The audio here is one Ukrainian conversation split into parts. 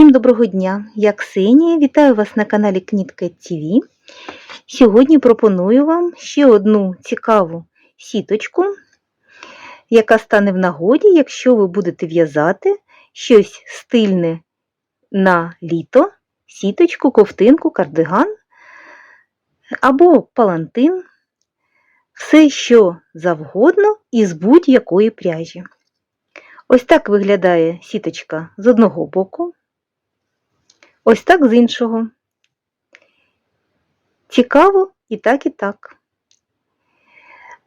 Всім доброго дня! Я Ксенія. Вітаю вас на каналі Кнітка ТВ. Сьогодні пропоную вам ще одну цікаву сіточку, яка стане в нагоді, якщо ви будете в'язати щось стильне на літо, сіточку, ковтинку, кардиган або палантин, все що завгодно із будь-якої пряжі. Ось так виглядає сіточка з одного боку. Ось так з іншого. Цікаво і так, і так.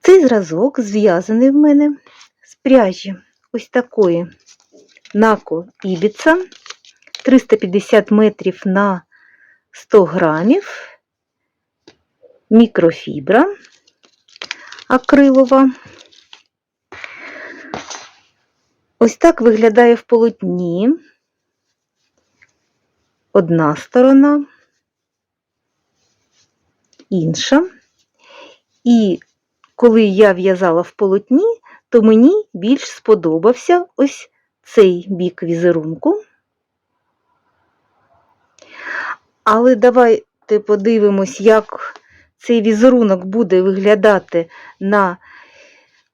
Цей зразок зв'язаний в мене з пряжі ось такої Нако Ібіца 350 метрів на 100 грамів, мікрофібра акрилова. Ось так виглядає в полотні одна сторона, інша. І коли я в'язала в полотні, то мені більш сподобався ось цей бік візерунку. Але давайте подивимось, як цей візерунок буде виглядати на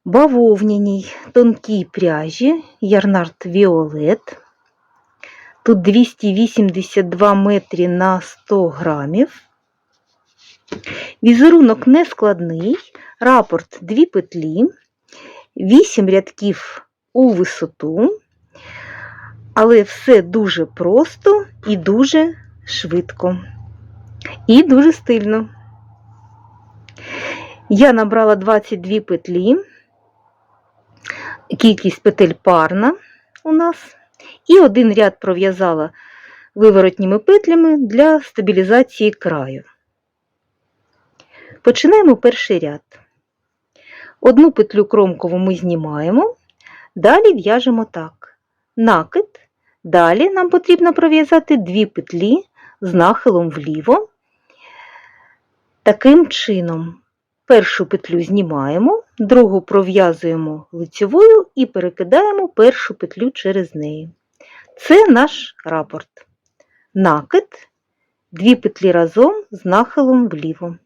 бавовняній тонкій пряжі Ярнард Віолет. Тут 282 метрі на 100 грамів. Візерунок не складний, рапорт 2 петлі, 8 рядків у висоту, але все дуже просто і дуже швидко, і дуже стильно. Я набрала 22 петлі, кількість петель парна у нас. І один ряд пров'язала виворотніми петлями для стабілізації краю. Починаємо перший ряд. Одну петлю кромкову ми знімаємо, далі в'яжемо так. Накид, далі нам потрібно пров'язати дві петлі з нахилом вліво. Таким чином, першу петлю знімаємо, другу пров'язуємо лицьовою і перекидаємо першу петлю через неї. Це наш рапорт. Накид, дві петлі разом з нахилом вліво.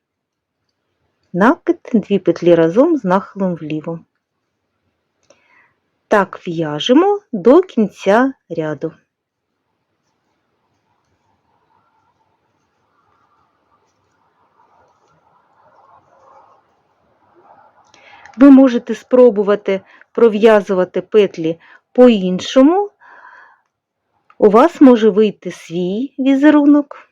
Накид, дві петлі разом з нахилом вліво. Так в'яжемо до кінця ряду. Ви можете спробувати пров'язувати петлі по-іншому, у вас може вийти свій візерунок.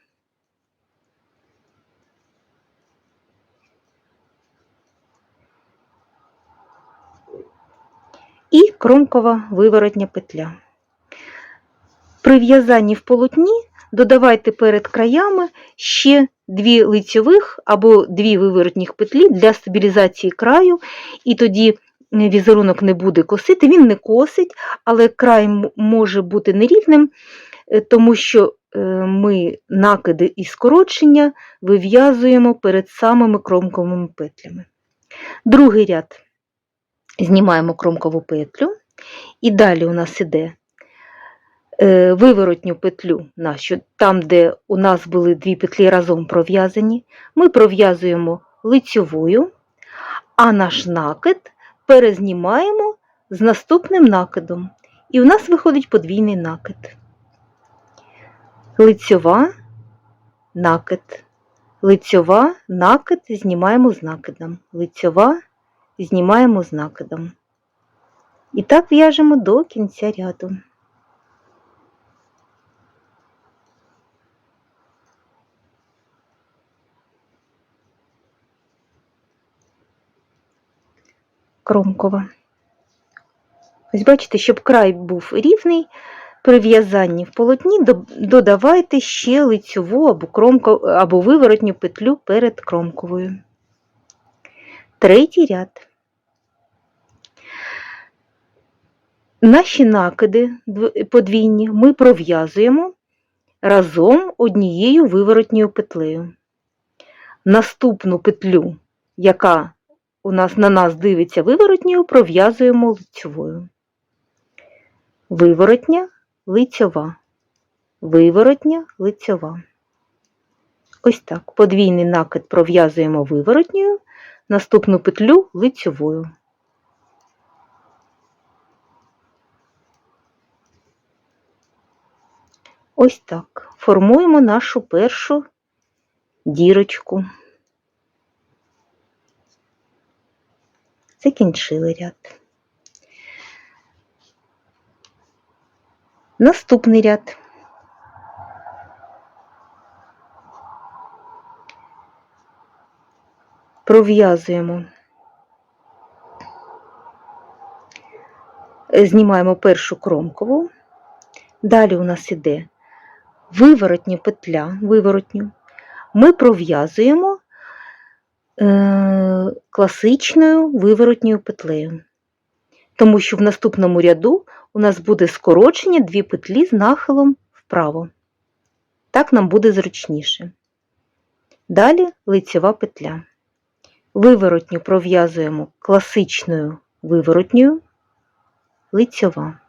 І кромкова виворотня петля. При в'язанні в полотні додавайте перед краями ще дві лицьових або дві виворотніх петлі для стабілізації краю, і тоді візерунок не буде косити, він не косить, але край може бути нерівним, е, тому що е, ми накиди і скорочення вив'язуємо перед самими кромковими петлями. Другий ряд знімаємо кромкову петлю, і далі у нас іде е, виворотню петлю, нашу, там, де у нас були дві петлі разом пров'язані, ми пров'язуємо лицьовою, а наш накид перезнімаємо з наступним накидом. І у нас виходить подвійний накид. Лицьова, накид. Лицьова, накид знімаємо з накидом. Лицьова, знімаємо з накидом. І так в'яжемо до кінця ряду. Кромкова. Ось бачите, щоб край був рівний, при в'язанні в полотні додавайте ще лицьову або кромку, або виворотню петлю перед кромковою. Третій ряд. Наші накиди подвійні ми пров'язуємо разом однією виворотньою петлею. Наступну петлю, яка у нас на нас дивиться виворотньою, пров'язуємо лицьовою. Виворотня лицьова. виворотня, лицьова. Ось так. Подвійний накид пров'язуємо виворотньою, наступну петлю лицьовою. Ось так. Формуємо нашу першу дірочку. Закінчили ряд. Наступний ряд. Пров'язуємо, знімаємо першу кромкову, далі у нас іде виворотня петля, виворотню, ми пров'язуємо е, класичною виворотньою петлею, тому що в наступному ряду у нас буде скорочення дві петлі з нахилом вправо. Так нам буде зручніше. Далі лицьова петля. Виворотню пров'язуємо класичною виворотньою, лицьова,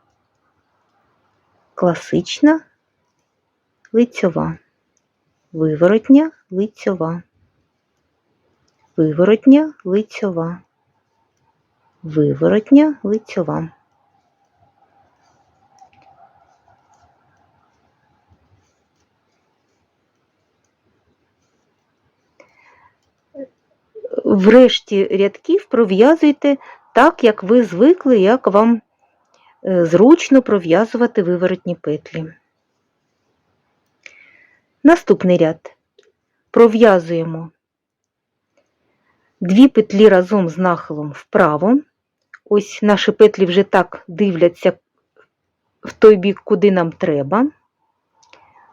класична, лицьова, виворотня, лицьова, виворотня, лицьова, виворотня, лицьова. Врешті рядків пров'язуйте так, як ви звикли, як вам е, зручно пров'язувати виворотні петлі. Наступний ряд. Пров'язуємо дві петлі разом з нахилом вправо. Ось наші петлі вже так дивляться в той бік, куди нам треба.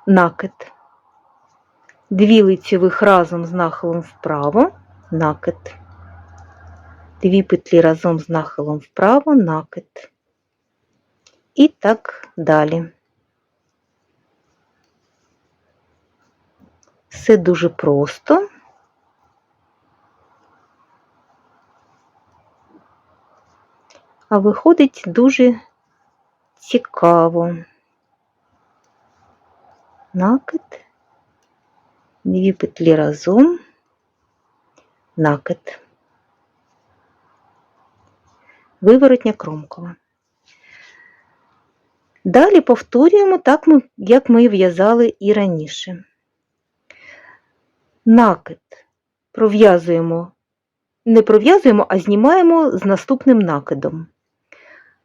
Накид. Дві лицевих разом з нахилом вправо, накид. Дві петлі разом з нахилом вправо, накид. І так далі. Все дуже просто. А виходить дуже цікаво. Накид, дві петлі разом, накид. Виворотня кромкова. Далі повторюємо так, як ми в'язали і раніше. Накид пров'язуємо, не пров'язуємо, а знімаємо з наступним накидом.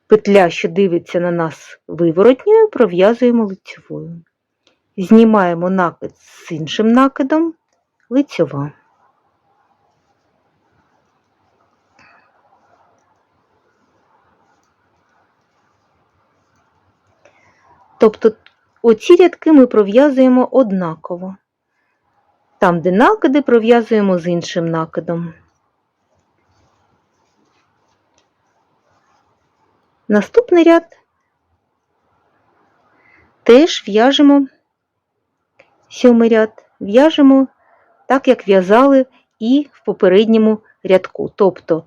Петля, що дивиться на нас виворотньою, пров'язуємо лицьовою. Знімаємо накид з іншим накидом, лицьова. Тобто оці рядки ми пров'язуємо однаково. Там, де накиди, пров'язуємо з іншим накидом. Наступний ряд теж в'яжемо сьомий ряд, в'яжемо так, як в'язали і в попередньому рядку. Тобто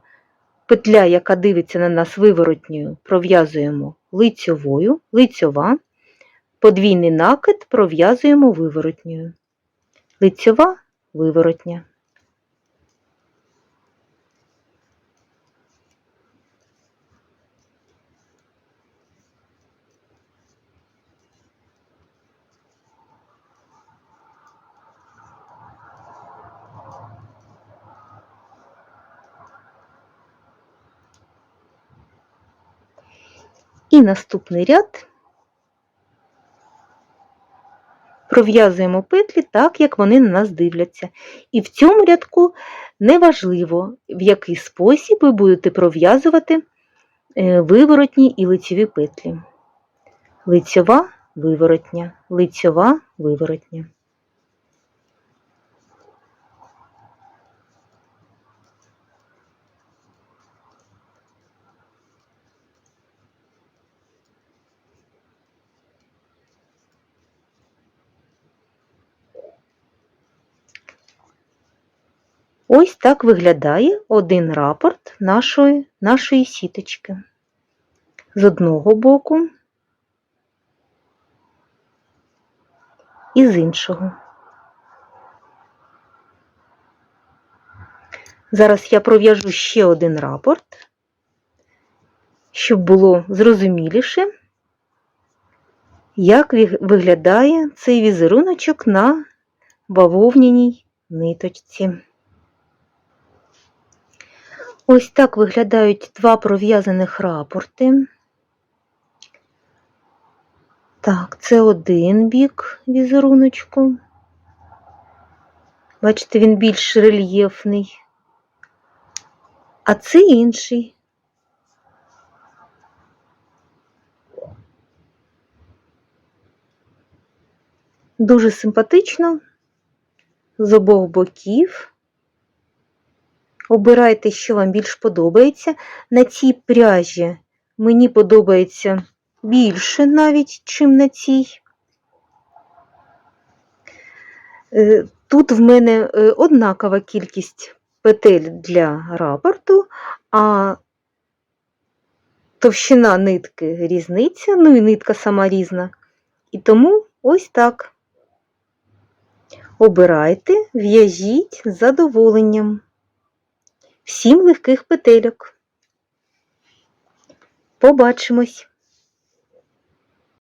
петля, яка дивиться на нас виворотньою, пров'язуємо лицьовою, лицьова, подвійний накид пров'язуємо виворотньою. Лицьова виворотня. І наступний ряд пров'язуємо петлі так, як вони на нас дивляться. І в цьому рядку неважливо, в який спосіб ви будете пров'язувати е, виворотні і лицеві петлі. Лицьова виворотня, лицьова виворотня. Ось так виглядає один рапорт нашої, нашої сіточки. З одного боку і з іншого. Зараз я пров'яжу ще один рапорт, щоб було зрозуміліше, як виглядає цей візеруночок на бавовняній ниточці. Ось так виглядають два пров'язаних рапорти. Так, це один бік візеруночку. Бачите, він більш рельєфний. А це інший. Дуже симпатично з обох боків. Обирайте, що вам більш подобається. На цій пряжі мені подобається більше навіть, чим на цій. Е, Тут в мене е, однакова кількість петель для рапорту, а товщина нитки різниця, ну і нитка сама різна. І тому ось так. Обирайте, в'яжіть з задоволенням. Всім легких петельок. Побачимось!